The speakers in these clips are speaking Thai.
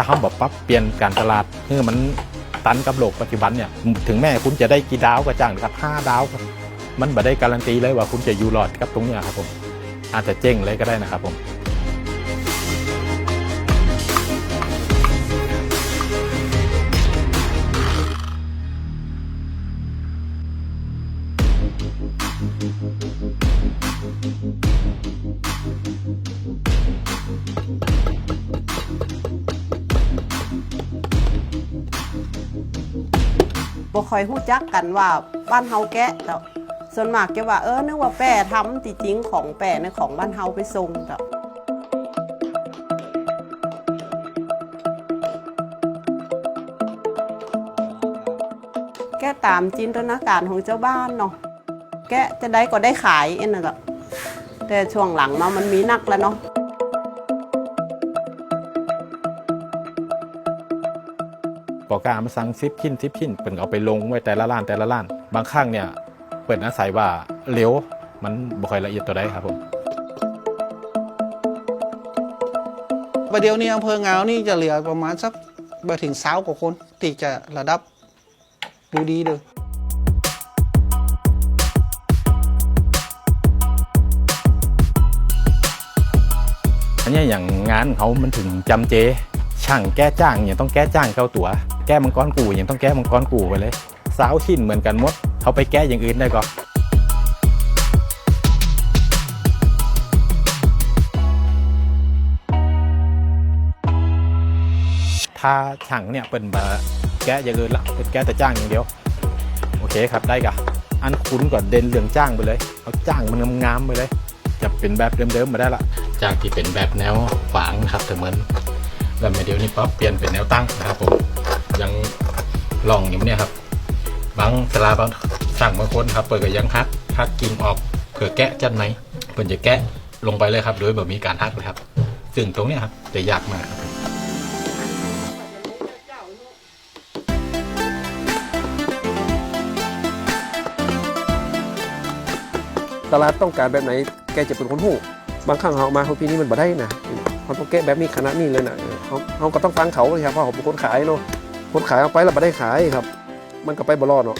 ถ้าเขาบอกปรับเปลี่ยนการตลาดเพื่อมันตันกับโลกปัจจุบันเนี่ยถึงแม้คุณจะได้กี่ดาวก็จ้างครับห้าดาวมันไม่ได้การันตีเลยว่าคุณจะอยู่รอดกับตรงนี้ครับผมอาจจะเจ๊งเลยก็ได้นะครับผม บ่ค่อยฮู้จักกันว่าบ้านเฮาแกะเจ้าส่วนมากจะว่าเออนึกว่าแป้ทำที่จริงของแป้ในของบ้านเฮาไปส่งเจ้าแกะตามจินตนาการของเจ้าบ้านเนาะแกะจะได้ก็ได้ขายเอ็นน่ะแต่ช่วงหลังมามันมีนักแล้วเนาะ ปอกามาสั่งซิปชิ้นซิปชิ้นเปิ่นเอาไปลงไว้แต่ละร้านแต่ละร้าน บางครั้งเนี่ยเปิดอาศัยว่าเร็วมันบ่ค่อยละเอียดตัวใดครับผมประเดี๋ยวนี้อำเภองาวนี่จะเหลือประมาณสักไปถึงสาวกว่าคนที่จะระดับดูดีเลยอันเนี้ยอย่างงานเขามันถึงจำเจ ช่างแก้จ้างย่างต้องแก้จ้างเก้าตัว แก้มังกรกูย่างต้องแก้มังกรกูไปเลยสาวชิ้นเหมือนกันหมดเขาไปแก้อย่างอื่นได้ก็ถ้าช่างเนี่ยเป็นมาแก้อย่างอื่นละเป็นแก้แต่จ้างอย่างเดียว โอเคครับได้กะอันคุ้นก่อนเด่นเรื่องจ้างไปเลยเอาจ้างมันงามๆไปเลยจะเป็นแบบเดิมๆมาได้ละจ้ากที่เป็นแบบแนวขวางครับแต่เหมือน แบบเดียวนี้ปั๊บเปลี่ยนเป็นแนวตั้งนะครับผมยังลองอยู่เนี่ยครับ บางสลาบางสั่งบางคนครับ เปิดก็ยังฮักฮักกิ่งออกเผื่อแกะจันไหมเปิดจะแกะลงไปเลยครับ โดยแบบมีการฮักเลยครับ ซึ่งตรงเนี้ยครับจะยากมากครับตลาดต้องการแบบไหนแกจะเป็นคนหู้บางครั้งเขาเอามาเขาพี่นี่มันบ่ได้นะเขาต้องแก้แบบนี้ขนาดนี้เลยนะ เขาเขาก็ต้องฟังเขาเลยครับเพราะเขาเป็นคนขายเนาะคนขายเอาไปแล้วบ่ได้ขายครับ มันก็ไปบ่รอดเนาะ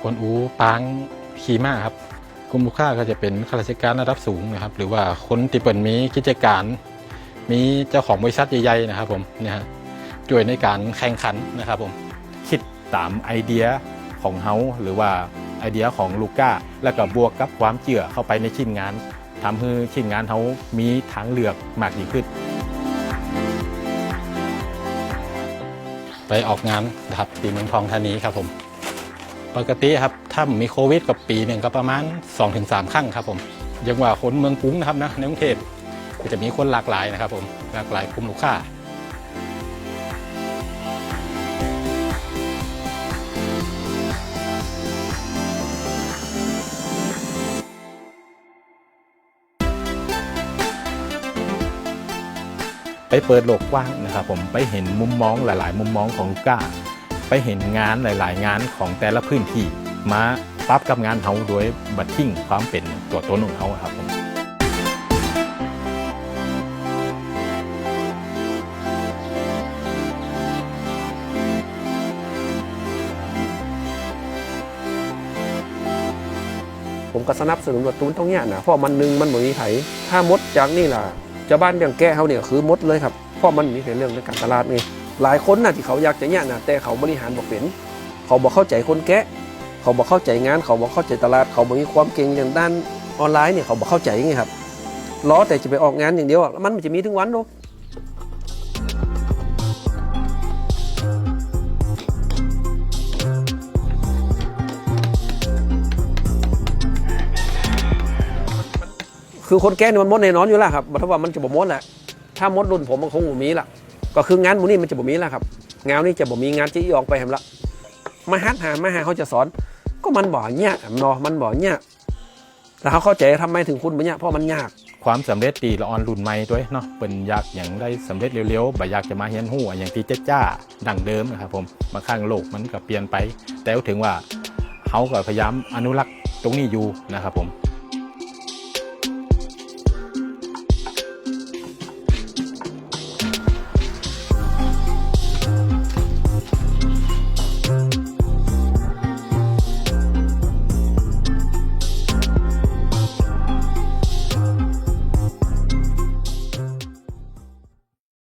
กวนอูปางขี่ม้าครับกลุ่มลูกค้าก็จะเป็นข้าราชการระดับสูงนะครับ หรือว่าคนที่เปิดมีกิจการ มีเจ้าของบริษัทใหญ่ๆนะครับผมเนี่ยฮะช่วยในการแข่งขันนะครับผมคิดตามไอเดียของเฮาหรือว่าไอเดียของลูก้า แล้วก็บวกกับความเจือเข้าไปในชิ้นงาน ทำให้ชิ้นงานเขามีทางเลือกมากยิ่งขึ้น ไปออกงานนะครับปีเมืองทองธานีครับผม ปกติครับถ้ามีโควิดกับปีหนึ่งก็ประมาณ 2-3 ครั้งครับผมยังว่าคนเมืองกรุ้งนะครับนะในกรุงเทพก็จะมีคนหลากหลายนะครับผมหลากหลายกลุ่มลูกค้า ไปเปิดโลกกว้างนะครับผมไปเห็นมุมมองหลาย ๆ มุมมองของลูก้า ไปเห็นงานหลาย ๆ งานของแต่ละพื้นที่มาปรับกับงานเฮาโดยบัตทิ้งความเป็นตัวตนของเขาครับผม ผมก็สนับสนุนว่าตูนต้องเนี่ยนะเพราะมันหนึงมันบ่มีไผถ้ามดจากนี่ล่ะจ้าบ้านเรื่องแก้เขาเนี่ยคือมดเลยครับเพราะมันมีแต่เรื่องในการตลาดนี่หลายคนน่ะที่เขาอยากจะเนี่ยนะแต่เขาบริหารบ่เป็น เขาบอกเข้าใจคนแกะ เขาบอกเข้าใจงาน เขาบอกเข้าใจตลาด เขาบอกมีความเก่งอย่างด้านออนไลน์เนี่ยเขาบอกเข้าใจไงครับล้อแต่จะไปออกงานอย่างเดียวมันมันจะมีถึงวันเนาะ คือคนแก้เนี่ยมันมดแน่นอนอยู่แล้วครับเพราว่ามันจะบ่มดแหละถ้ามดรุ่นผมมันคงบ่มีละก็คืองานมูนี่มันจะบ่มีแล้วครับงานนี้จะบ่มีงานจี้ออกไปแหมละมาฮัดหามาหาเขาจะสอน ก็มันบ่เนี่ยเนาะมันบ่เนี่ยแล้วเขาเข้าใจทำไมถึงคุณบ่เนี่ยเพราะมันยากความสำเร็จตีละออนรุ่นใหม่ด้วยเนาะเป็นอยากอย่างได้สำเร็จเร็วๆบ่อยากจะมาเฮียนหัวอย่างที่จ้าดังเดิมนะครับผมบางครั้งโลกมันก็เปลี่ยนไป แต่ถึงว่าเขาก็พยายามอนุรักษ์ตรงนี้อยู่นะครับผม